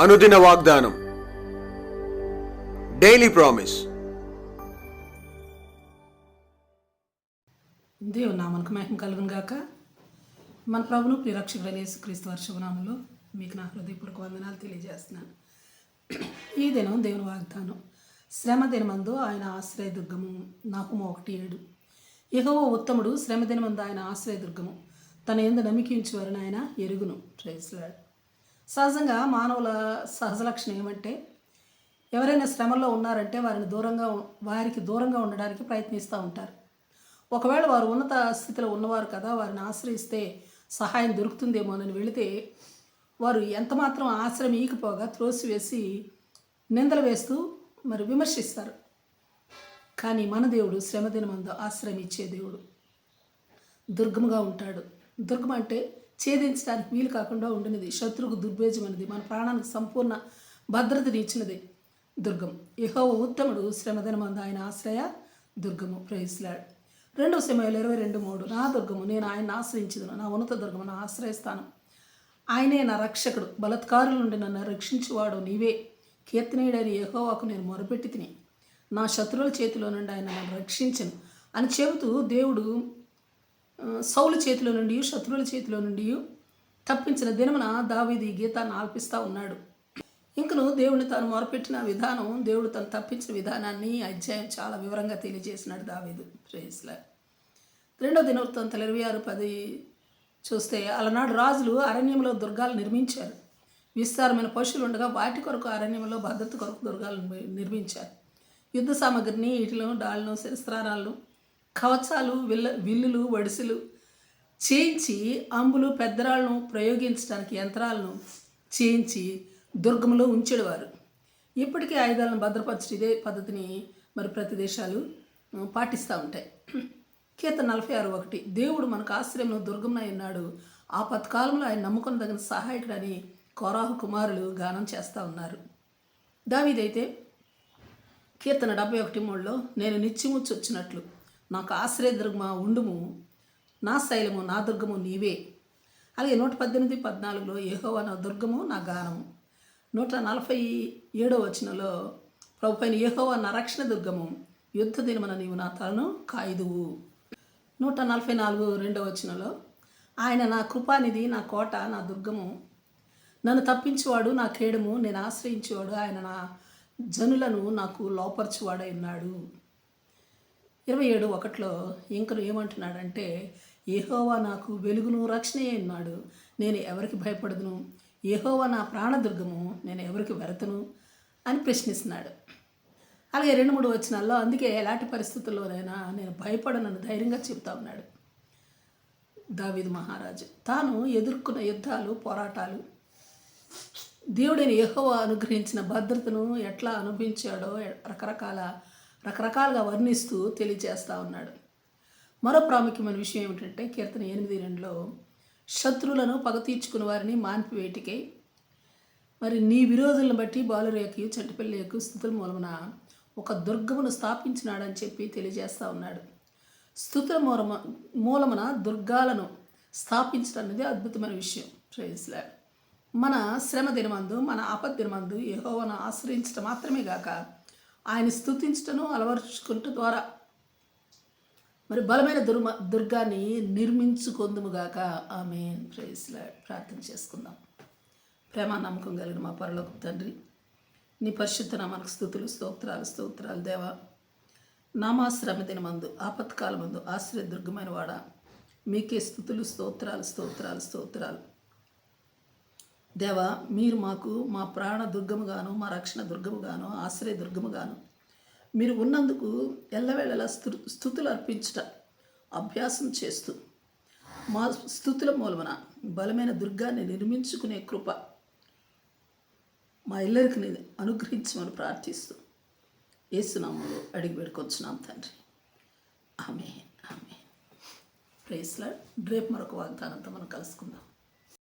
అనుదిన వాగ్దానం. Daily promise దేవుని నామనకు మహిమ కలుగును గాక. మన ప్రభును ప్రిరక్షకుడైన యేసుక్రీస్తు వర్షభనామంలో మీకు నా హృదయపూర్వక వందనాలు తెలియజేస్తున్నాను. ఈ దినం దేవుని వాగ్దానం. శ్రమ దినమందు ఆయన ఆశ్రయదుర్గము నాకుమ ఒకటి ఏడు. ఇహో ఉత్తముడు శ్రమ దినమందు ఆయన ఆశ్రయదుర్గము తన ఎందు నమ్మికించు వరణ ఆయన ఎరుగును. ప్రైజ్లాడు సహజంగా మానవుల సహజ లక్షణం ఏమంటే ఎవరైనా శ్రమలో ఉన్నారంటే వారిని దూరంగా వారికి దూరంగా ఉండడానికి ప్రయత్నిస్తూ ఉంటారు. ఒకవేళ వారు ఉన్నత స్థితిలో ఉన్నవారు కదా వారిని ఆశ్రయిస్తే సహాయం దొరుకుతుందేమోనని వెళితే వారు ఎంతమాత్రం ఆశ్రయం ఈకపోగా త్రోసివేసి నిందలు వేస్తూ మరి విమర్శిస్తారు. కానీ మన దేవుడు శ్రమదినమందు ఆశ్రయం ఇచ్చే దేవుడు. దుర్గముగా ఉంటాడు. దుర్గం అంటే ఛేదించడానికి వీలు కాకుండా ఉండినది. శత్రువుకు దుర్భేజమైనది మన ప్రాణానికి సంపూర్ణ భద్రతని ఇచ్చినది దుర్గం. యహోవ ఉత్తముడు శ్రమదినమందు ఆయన ఆశ్రయ దుర్గము. ప్రయస్లాడు రెండవ సమయంలో ఇరవై రెండు మూడు. నా దుర్గము నేను ఆయన ఆశ్రయించదును. నా ఉన్నత దుర్గము నా ఆశ్రయిస్తాను ఆయనే నా రక్షకుడు. బలత్కారుల నుండి నన్ను రక్షించువాడు నీవే. కీర్తనీయుడైన యహోవాకు నేను మొరపెట్టి తిని నా శత్రువుల చేతిలో నుండి ఆయన నన్ను రక్షించను అని చెబుతూ దేవుడు సౌలు చేతిలో నుండి శత్రువుల చేతిలో నుండి తప్పించిన దినమున దావీది ఈ గీతాన్ని ఆల్పిస్తూ ఉన్నాడు. ఇంకను దేవుని తాను మొరపెట్టిన విధానం దేవుడు తను తప్పించిన విధానాన్ని అధ్యాయం చాలా వివరంగా తెలియజేసినాడు దావీదు. ప్రేస్లా రెండో తల ఇరవై ఆరు పది చూస్తే అలనాడు రాజులు అరణ్యంలో దుర్గాలు నిర్మించారు. విస్తారమైన పశువులు ఉండగా వాటి కొరకు అరణ్యంలో భద్రత కొరకు దుర్గాలు నిర్మించారు. యుద్ధ సామగ్రిని ఇటులను డాళ్ళను శస్త్రాలను కవచాలు విల్ల విల్లులు వడిసెలు చేయించి అంబులు పెద్దరాళ్ళను ప్రయోగించడానికి యంత్రాలను చేయించి దుర్గంలో ఉంచేవారు. ఇప్పటికీ ఆయుధాలను భద్రపరచడం ఇదే పద్ధతిని మరి ప్రతి దేశాలు పాటిస్తూ ఉంటాయి. కీత నలభై ఆరు ఒకటి దేవుడు మనకు ఆశ్రయంలో దుర్గంలో ఉన్నాడు. ఆ పథకాలంలో ఆయన నమ్ముకున్న తగిన సహాయకుడని కోరాహు కుమారులు గానం చేస్తూ ఉన్నారు. దావిదైతే కీర్తన డెబ్బై ఒకటి మూడులో నేను నిత్యము చొచ్చినట్లు నాకు ఆశ్రయ దుర్గమ ఉండుము. నా శైలము నా దుర్గము నీవే. అలాగే నూట పద్దెనిమిది పద్నాలుగులో ఏహోవా నా దుర్గము నా గానము. నూట నలభై ఏడో వచనంలో ప్రభు పైన ఏహోవా నా రక్షణ దుర్గము యుద్ధ దినమున నీవు నా తలను కాయుదువు. నూట నలభై నాలుగు రెండో వచనంలో ఆయన నా కృపానిధి నా కోట నా దుర్గము. నన్ను తప్పించేవాడు నా కేడము నేను ఆశ్రయించేవాడు. ఆయన నా జనులను నాకు లోపరచువాడై ఉన్నాడు. ఇరవై ఏడు ఒకటిలో ఇంకను ఏమంటున్నాడంటే ఏహోవా నాకు వెలుగును రక్షణే ఉన్నాడు నేను ఎవరికి భయపడదును? ఏహోవా నా ప్రాణదుర్గము నేను ఎవరికి వెరతను? అని ప్రశ్నిస్తున్నాడు. అలాగే రెండు మూడు వచ్చినాల్లో అందుకే ఎలాంటి పరిస్థితుల్లోనైనా నేను భయపడనని ధైర్యంగా చెప్తా ఉన్నాడు దావీదు మహారాజు. తాను ఎదుర్కొన్న యుద్ధాలు పోరాటాలు దేవుడైన యెహోవా అనుగ్రహించిన భద్రతను ఎట్లా అనుభవించాడో రకరకాల రకరకాలుగా వర్ణిస్తూ తెలియజేస్తూ ఉన్నాడు. మరో ప్రాముఖ్యమైన విషయం ఏమిటంటే కీర్తన ఎనిమిది రెండులో శత్రువులను పగ తీర్చుకుని వారిని మాన్పివేటికై మరి నీ విరోధులను బట్టి బాలురేకి చెట్టుపల్లికి స్థుతుల మూలమున ఒక దుర్గమును స్థాపించినాడని చెప్పి తెలియజేస్తూ ఉన్నాడు. స్థుతుల మూలమ మూలమున దుర్గాలను స్థాపించడం అనేది అద్భుతమైన విషయం. ప్రేస్లాడ్ మన శ్రమ దినమందు మన ఆపద్ దినమందు యహోవను ఆశ్రయించడం మాత్రమే కాక ఆయన స్థుతించటను అలవరుచుకుంట ద్వారా. మరి బలమైన దుర్మ దుర్గాన్ని నిర్మించుకొందుముగాక. ఆమె ప్రేస్లా ప్రార్థన చేసుకుందాం. ప్రేమ నమ్మకం కలిగిన మా పరలోక తండ్రి నీ పరిశుద్ధ నామానికి స్థుతులు స్తోత్రాలు స్తోత్రాలు దేవా. నామాశ్రమ దినమందు ఆపత్కాలమందు ఆశ్రయ దుర్గమైన వాడ. మీకే స్థుతులు స్తోత్రాలు స్తోత్రాలు స్తోత్రాలు. దేవా మీరు మాకు మా ప్రాణ దుర్గముగాను మా రక్షణ దుర్గముగాను ఆశ్రయ దుర్గముగాను మీరు ఉన్నందుకు ఎల్లవేళలా స్థు స్థుతులు అర్పించుట అభ్యాసం చేస్తూ మా స్థుతుల మూలమున బలమైన దుర్గాన్ని నిర్మించుకునే కృప మా ఇల్లరికి అనుగ్రహించమని ప్రార్థిస్తూ ఏసునామంలో అడిగి పెడుకొచ్చున్నాం తండ్రి. ఆమె ఆమె ప్రేస్లా రేపు మరొక వాగ్దానంతో మనం కలుసుకుందాం.